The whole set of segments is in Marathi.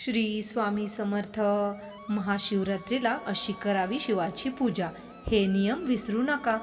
श्री स्वामी समर्थ महाशिवरात्रीला अशी करावी शिवाची पूजा. हे नियम विसरू नका.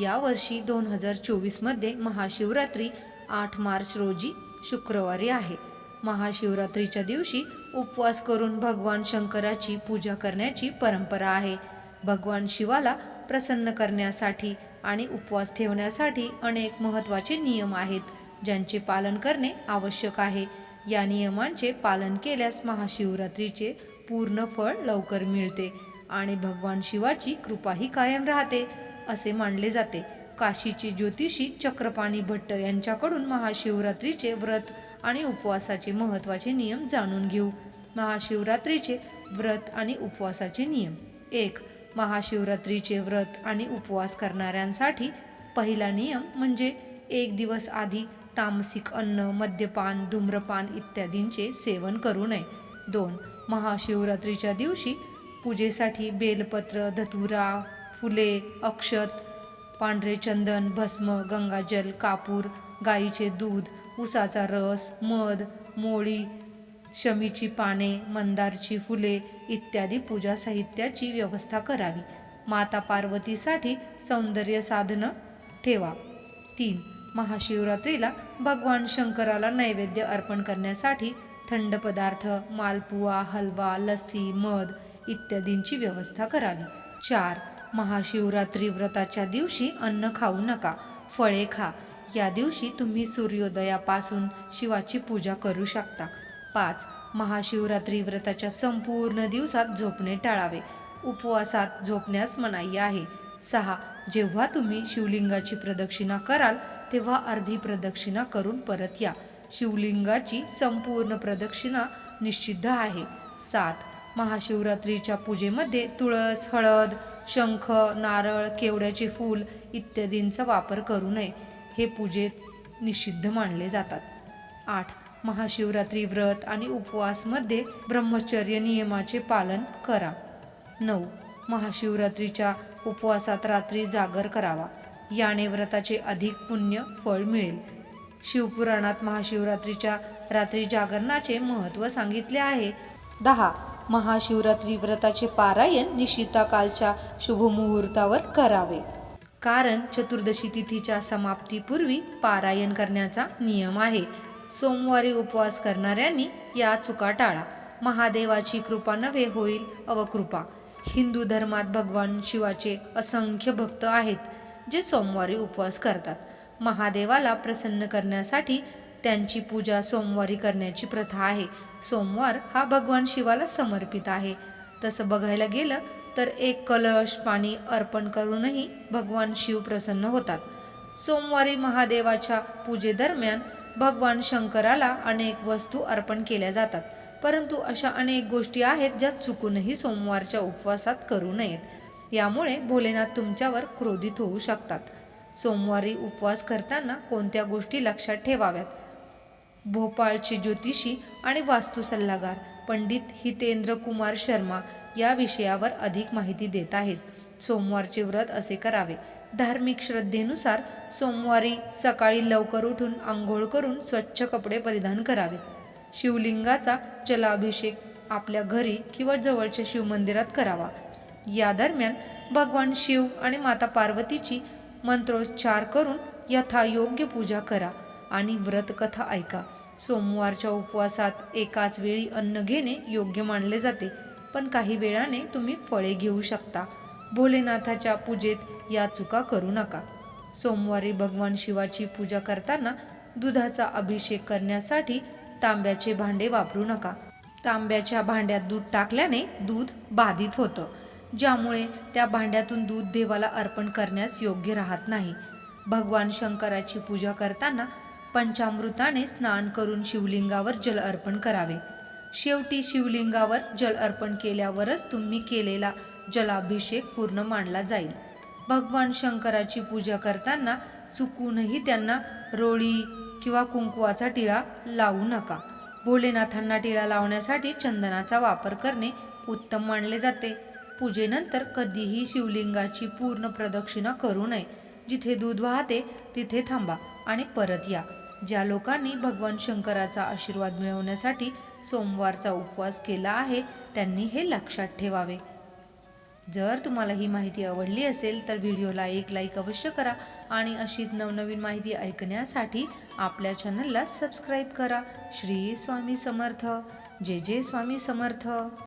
यावर्षी दोन हजार चोवीसमध्ये महाशिवरात्री आठ मार्च रोजी शुक्रवारी आहे. महाशिवरात्रीच्या दिवशी उपवास करून भगवान शंकराची पूजा करण्याची परंपरा आहे. भगवान शिवाला प्रसन्न करण्यासाठी आणि उपवास ठेवण्यासाठी अनेक महत्त्वाचे नियम आहेत ज्यांचे पालन करणे आवश्यक आहे. या नियमांचे पालन केल्यास महाशिवरात्रीचे पूर्ण फळ लवकर मिळते आणि भगवान शिवाची कृपाही कायम राहते असे मानले जाते. काशीचे ज्योतिषी चक्रपाणी भट्ट यांच्याकडून महाशिवरात्रीचे व्रत आणि उपवासाचे महत्त्वाचे नियम जाणून घेऊ. महाशिवरात्रीचे व्रत आणि उपवासाचे नियम. एक महाशिवरात्रीचे व्रत आणि उपवास करणाऱ्यांसाठी पहिला नियम म्हणजे एक दिवस आधी तामसिक अन्न मद्यपान धूम्रपान इत्यादींचे सेवन करू नये. दोन महाशिवरात्रीच्या दिवशी पूजेसाठी बेलपत्र धतुरा फुले अक्षत पांढरे चंदन भस्म गंगाजल कापूर गाईचे दूध उसाचा रस मध मोळी शमीची पाने मंदारची फुले इत्यादी पूजा साहित्याची व्यवस्था करावी. माता पार्वतीसाठी सौंदर्य साधनं ठेवा. तीन महाशिवरात्रीला भगवान शंकराला नैवेद्य अर्पण करण्यासाठी थंड पदार्थ मालपुआ हलवा लस्सी मध इत्यादींची व्यवस्था करावी. चार महाशिवरात्री व्रताच्या दिवशी अन्न खाऊ नका फळे खा. या दिवशी तुम्ही सूर्योदयापासून शिवाची पूजा करू शकता. पाच महाशिवरात्री व्रताच्या संपूर्ण दिवसात झोपणे टाळावे. उपवासात झोपण्यास मनाई आहे. सहा जेव्हा तुम्ही शिवलिंगाची प्रदक्षिणा कराल तेव्हा अर्धी प्रदक्षिणा करून परत या. शिवलिंगाची संपूर्ण प्रदक्षिणा निषिद्ध आहे. सात. महाशिवरात्रीच्या पूजेमध्ये तुळस हळद शंख नारळ केवड्याचे फूल इत्यादींचा वापर करू नये. हे पूजेत निषिद्ध मानले जातात. आठ. महाशिवरात्री व्रत आणि उपवासमध्ये ब्रह्मचर्य नियमाचे पालन करा. नऊ. महाशिवरात्रीच्या उपवासात रात्री जागर करावा. याने व्रताचे अधिक पुण्य फळ मिळेल. शिवपुराणात महाशिवरात्रीच्या रात्री जागरणाचे महत्त्व सांगितले आहे. दहा. महाशिवरात्री व्रताचे पारायण निशिताकालच्या शुभमुहूर्तावर करावे. कारण चतुर्दशी तिथीच्या समाप्तीपूर्वी पारायण करण्याचा नियम आहे. सोमवारी उपवास करणाऱ्यांनी या चुका टाळा. महादेवाची कृपा नव्हे होईल अवकृपा. हिंदू धर्मात भगवान शिवाचे असंख्य भक्त आहेत. जे सोमवारी उपवास करतात. महादेवाला प्रसन्न करण्यासाठी त्यांची पूजा सोमवारी करण्याची प्रथा आहे. सोमवार हा भगवान शिवाला समर्पित आहे. तसं बघायला गेलं तर एक कलश पाणी अर्पण करूनही भगवान शिव प्रसन्न होतात. सोमवारी महादेवाच्या पूजेदरम्यान भगवान शंकराला अनेक वस्तू अर्पण केल्या जातात. परंतु अशा अनेक गोष्टी आहेत ज्या चुकूनही सोमवारच्या उपवासात करू नयेत. यामुळे भोलेनाथ तुमच्यावर क्रोधित होऊ शकतात. सोमवारी उपवास करताना कोणत्या गोष्टी लक्षात ठेवाव्यात? भोपाळचे ज्योतिषी आणि वास्तू सल्लागार पंडित हितेंद्र कुमार शर्मा या विषयावर अधिक माहिती देत आहेत. सोमवारचे व्रत असे करावे. धार्मिक श्रद्धेनुसार सोमवारी सकाळी लवकर उठून आंघोळ करून स्वच्छ कपडे परिधान करावेत. शिवलिंगाचा जलाभिषेक आपल्या घरी किंवा जवळच्या शिवमंदिरात करावा. या दरम्यान भगवान शिव आणि माता पार्वतीची मंत्रोच्चार करून यथायोग्य पूजा करा आणि व्रतकथा ऐका. सोमवारच्या उपवासात एकाच वेळी अन्न घेणे योग्य मानले जाते पण काही वेळाने तुम्ही फळे घेऊ शकता. भोलेनाथाच्या पूजेत या चुका करू नका. सोमवारी भगवान शिवाची पूजा करताना दुधाचा अभिषेक करण्यासाठी तांब्याचे भांडे वापरू नका. तांब्याच्या भांड्यात दूध टाकल्याने दूध बाधित होतं. ज्यामुळे त्या भांड्यातून दूध देवाला अर्पण करण्यास योग्य राहत नाही. भगवान शंकराची पूजा करताना पंचामृताने स्नान करून शिवलिंगावर जल अर्पण करावे. शेवटी शिवलिंगावर जल अर्पण केल्यावरच तुम्ही केलेला जलाभिषेक पूर्ण मानला जाईल. भगवान शंकराची पूजा करताना चुकूनही त्यांना रोळी किंवा कुंकुवाचा टिळा लावू नका. भोलेनाथांना टिळा लावण्यासाठी चंदनाचा वापर करणे उत्तम मानले जाते. पूजेनंतर कधीही शिवलिंगाची पूर्ण प्रदक्षिणा करू नये. जिथे दूध वाहते तिथे थांबा आणि परत या. ज्या लोकांनी भगवान शंकराचा आशीर्वाद मिळवण्यासाठी सोमवारचा उपवास केला आहे त्यांनी हे लक्षात ठेवावे. जर तुम्हाला ही माहिती आवडली असेल तर व्हिडिओला एक लाईक अवश्य करा आणि अशीच नवनवीन माहिती ऐकण्यासाठी आपल्या चॅनलला सबस्क्राईब करा. श्री स्वामी समर्थ. जय जय स्वामी समर्थ.